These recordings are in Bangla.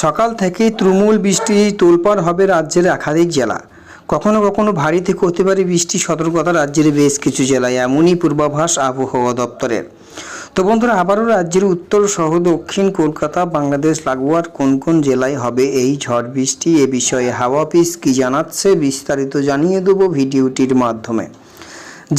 সকাল থেকেই তুমুল বৃষ্টি তোলপাড় হবে রাজ্যের একাধিক জেলা। কখনো কখনো ভারী থেকে হতে পারে বৃষ্টি সতর্কতা রাজ্যের বেশ কিছু জেলায়, এমনই পূর্বাভাস আবহাওয়া দপ্তরের। তো বন্ধুরা, আবারও রাজ্যের উত্তর সহ দক্ষিণ কলকাতা, বাংলাদেশ, লাগোয়ার কোন কোন জেলায় হবে এই ঝড় বৃষ্টি? এ বিষয়ে হাওয়া অফিস কি জানাচ্ছে? বিস্তারিত জানিয়ে দেবো ভিডিওটির মাধ্যমে।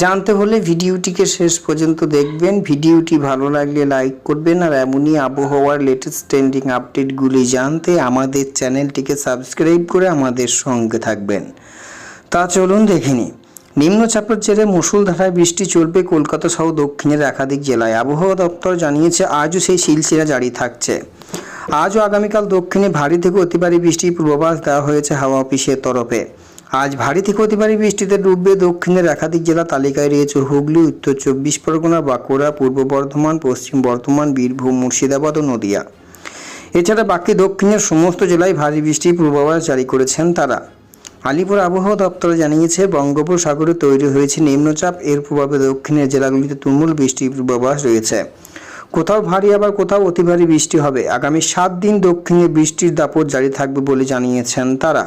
জানতে হলে ভিডিওটিকে শেষ পর্যন্ত দেখবেন। ভিডিওটি ভালো লাগলে লাইক করবেন আর এমনই আবহাওয়ার লেটেস্ট ট্রেন্ডিং আপডেটগুলি জানতে আমাদের চ্যানেলটিকে সাবস্ক্রাইব করে আমাদের সঙ্গে থাকবেন। তা চলুন দেখে নিই। নিম্নচাপের জেরে মুষলধারায় বৃষ্টি চলবে কলকাতা সহ দক্ষিণের একাধিক জেলায়। আবহাওয়া দপ্তর জানিয়েছে, আজও সেই শিলশিরা জারি থাকছে। আজও আগামীকাল দক্ষিণে ভারী থেকে অতি ভারী বৃষ্টির পূর্বাভাস দেওয়া হয়েছে হাওয়া অফিসের তরফে। আজ ভারী থেকে অতি ভারী বৃষ্টিতে ডুববে দক্ষিণের একাধিক জেলা তালিকায় রয়েছে হুগলি, উত্তর চব্বিশ পরগনা, বাঁকুড়া, পূর্ব বর্ধমান, পশ্চিম বর্ধমান, বীরভূম, মুর্শিদাবাদ ও নদিয়া। এছাড়া বাকি দক্ষিণের সমস্ত জেলায় ভারী বৃষ্টির পূর্বাভাস জারি করেছেন তারা। আলিপুর আবহাওয়া দপ্তর জানিয়েছে, বঙ্গোপসাগরে তৈরি হয়েছে নিম্নচাপ। এর প্রভাবে দক্ষিণের জেলাগুলিতে তুমুল বৃষ্টির পূর্বাভাস রয়েছে। কোথাও ভারী, আবার কোথাও অতি ভারী বৃষ্টি হবে। আগামী সাত দিন দক্ষিণে বৃষ্টির দাপট জারি থাকবে বলে জানিয়েছেন তারা।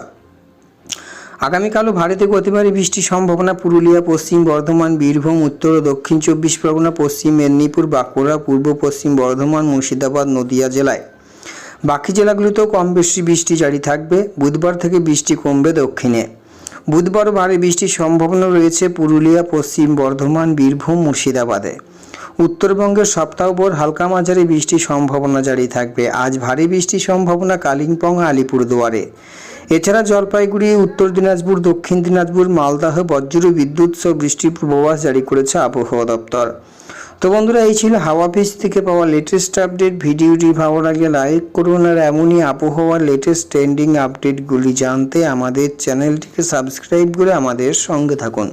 আগামীকালও ভারী থেকে অতি ভারী বৃষ্টির সম্ভাবনা পুরুলিয়া, পশ্চিম বর্ধমান, বীরভূম, উত্তর ও দক্ষিণ চব্বিশ পরগনা, পশ্চিম মেদিনীপুর, বাঁকুড়া, পূর্ব পশ্চিম বর্ধমান, মুর্শিদাবাদ, নদিয়া জেলায়। বাকি জেলাগুলিতেও কম বেশি বৃষ্টি জারি থাকবে। বুধবার থেকে বৃষ্টি কমবে দক্ষিণে। বুধবার ভারী বৃষ্টির সম্ভাবনা রয়েছে পুরুলিয়া, পশ্চিম বর্ধমান, বীরভূম, মুর্শিদাবাদে। উত্তরবঙ্গের সপ্তাহ সপ্তাহভর হালকা মাঝারি বৃষ্টির সম্ভাবনা জারি থাকবে। আজ ভারী বৃষ্টির সম্ভাবনা কালিম্পং, আলিপুরদুয়ারে। এছাড়া জলপাইগুড়ি, উত্তর দিনাজপুর, দক্ষিণ দিনাজপুর, মালদাহ, বজ্র বিদ্যুৎ সহ বৃষ্টির পূর্বাভাস জারি করেছে আবহাওয়া দপ্তর। তো বন্ধুরা, এই ছিল হাওয়া পিস থেকে পাওয়া লেটেস্ট আপডেট ভিডিওটি ভালো লাগে লাইক করুন আর এমনই আবহাওয়ার লেটেস্ট ট্রেন্ডিং আপডেটগুলি জানতে আমাদের চ্যানেলটিকে সাবস্ক্রাইব করে আমাদের সঙ্গে থাকুন।